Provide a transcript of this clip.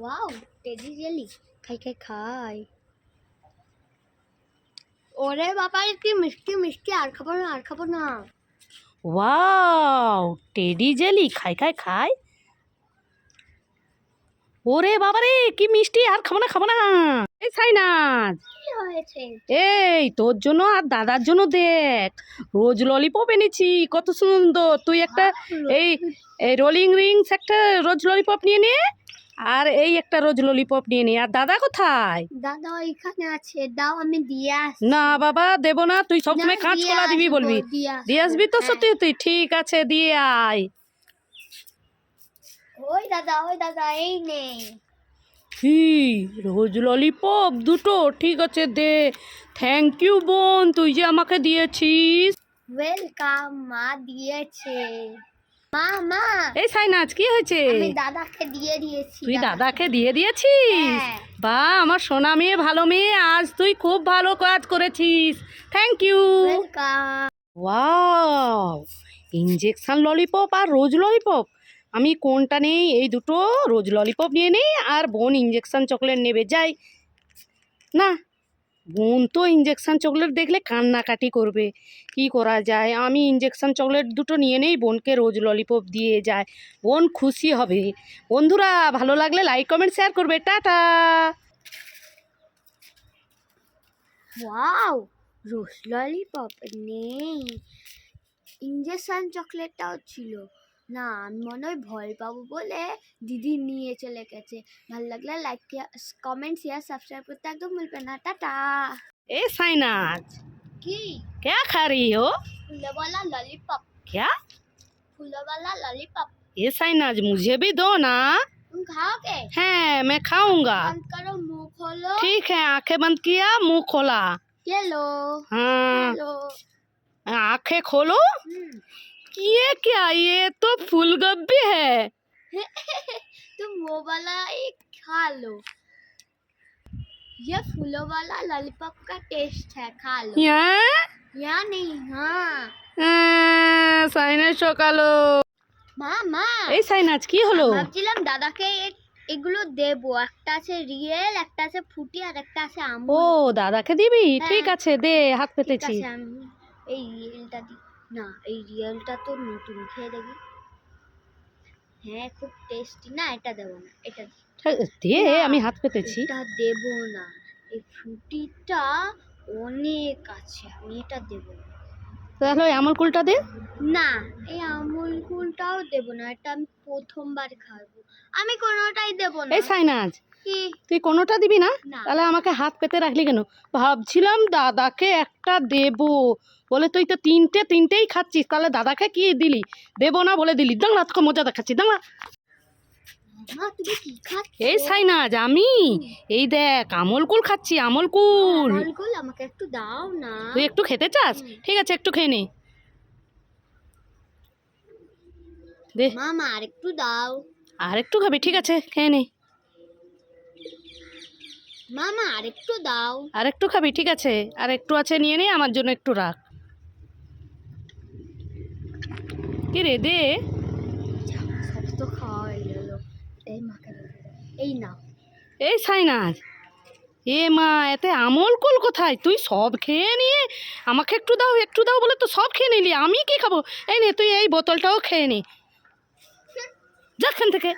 Wow teddy jelly খাই খাই খাই। ওরে বাবা কি মিষ্টি মিষ্টি আর খাব না আর খাব না। ওয়াও টেডি জেলি খাই খাই খাই। ওরে বাবারে কি মিষ্টি আর খাব না খাব না। এই সাইনাজ। এই তোর জন্য আর দাদার জন্য দেখ। রোজ ললিপপ এনেছি কত সুন্দর। তুই একটা এই এই রোলিং রিংস একটা রোজ ললিপপ নিয়ে নে। আর এই একটা রোজ ললিপপ নিয়ে নে। আর দাদা কোথায়? দাদা ওইখানে আছে। দাও আমি দিয়ে না বাবা দেবো না। তুই সবসময় কাঁচকলা দিবি বলবি। দিয়ে আসব, তো হ্যাঁ। সত্যি তুই। ঠিক আছে দিয়ে আয়। ওই দাদা ওই দাদা এই নে। কি? রোজ ললিপপ দুটো? ঠিক আছে দে। থ্যাংক ইউ বোন। তুই যে আমাকে দিয়েছিস। ওয়েলকাম মা দিয়েছে। মা মা। এই সাইনাজ কি হয়েছে? আমি দাদাকে দিয়ে দিয়েছি তুই দাদাকে। দিয়ে দিয়েছিস? হ্যাঁ। বা আমার সোনা মেয়ে ভালো মেয়ে আজ তুই খুব ভালো কাজ করেছিস। Thank you wow injection lollipop R rose lollipop আমি কোনটা নেই? এই দুটো রোজ ললিপপ নিয়ে নেই আর বোন ইঞ্জেকশন চকলেট নেবে। যাই। না। বোন তো ইঞ্জেকশান চকলেট দেখলে কান্নাকাটি করবে। কি করা যায়? আমি ইঞ্জেকশন চকলেট দুটো নিয়ে নেই, বোনকে রোজ ললিপপ দিয়ে যায়। বোন খুশি হবে। বন্ধুরা, ভালো লাগলে লাইক কমেন্ট শেয়ার করবে। টাটা! রোজ ললিপপ নেই। ইঞ্জেকশান চকলেটটাও ছিল। না আমি মনে হয় ভয় পাবো বলে দিদি নিয়ে চলে গেছে ভালো লাগলে লাইক কমেন্ট শেয়ার সাবস্ক্রাইব করতে একদম ভুলবে না টাটা ए साइनाज কি क्या खा रही हो ফুলওয়ালা ললিপপ क्या ফুলওয়ালা ললিপপ ये साइनाज मुझे भी दो ना तुम खाओगे है मैं खाऊंगा बंद करो मुंह खोलो ठीक है आंखें बंद किया मुंह खोला ये लो हाँ लो आंखें खोलो हम्म, ये क्या ये तो फूलगोभी है तुम वो वाला ही खा लो ये फूलों वाला लॉलीपॉप का टेस्ट है खा लो यहाँ या नहीं हाँ সাইনাজ সকালো মা মা এই সাইনাজ কি হলো ভাবছিলাম দাদাকে এ- এগুলো দেবো একটা আছে রিয়েল একটা আছে ফুটি আর একটা আছে ও আমুল দাদাকে দিবি হ্যাঁ। ঠিক আছে দে হাত ঠিক পেতেছি আছে আমি এই রিয়েলটা দি না এই রিয়েলটা তো নতুন খেয়ে দেখি। হ্যাঁ খুব টেস্টি না এটা দেবো না এটা দি। দে আমি হাত পেতেছি। এটা দেবো না। এই ফ্রুটিটা অনেক আছে আমি এটা দেবো না। তাহলে ওই আমল কুলটা দে। না এই আমুল কুলটাও দেবো না এটা আমি প্রথমবার খাব। আমি কোনোটাই দেবো না। এই সাইনাজ তুই কোনোটা দিবি না। তাহলে আমাকে হাত পেতে রাখলি কেন? ভাবছিলাম দাদাকে একটা দেব। বলে তুই তো তিনটে তিনটেই খাচ্ছিস। তাহলে দাদাকে কি দিলি? দেবো না বলে দিলি। দাঁড়া তোকে মজা দেখাচ্ছি। দাঁড়া। এই সাইনাজ আমি? এই দেখ আমল কুল খাচ্ছি আমল কুল। কুল আমাকে একটু দাও না। তুই একটু খেতে চাস? ঠিক আছে একটু খেয়ে নে। দে। মামা আর একটু দাও। আর একটু খাবি ঠিক আছে খেয়ে নে। মামা আর একটু দাও। আর একটু খাবি ঠিক আছে। আর একটু আছে নিয়ে নে আমার জন্য একটু রাখ। কি রে দে। সব তো খাওয়া হয়ে গেল। এই মাকে এই না এই সাইনাজ। এ মা এতে আমল কুল কোথায়? তুই সব খেয়ে নিয়ে আমাকে একটু দাও একটু দাও বলে তো সব খেয়ে নিলি। আমি কি খাব? এই নে তুই এই বোতলটাও খেয়ে নে। যাখান থেকে।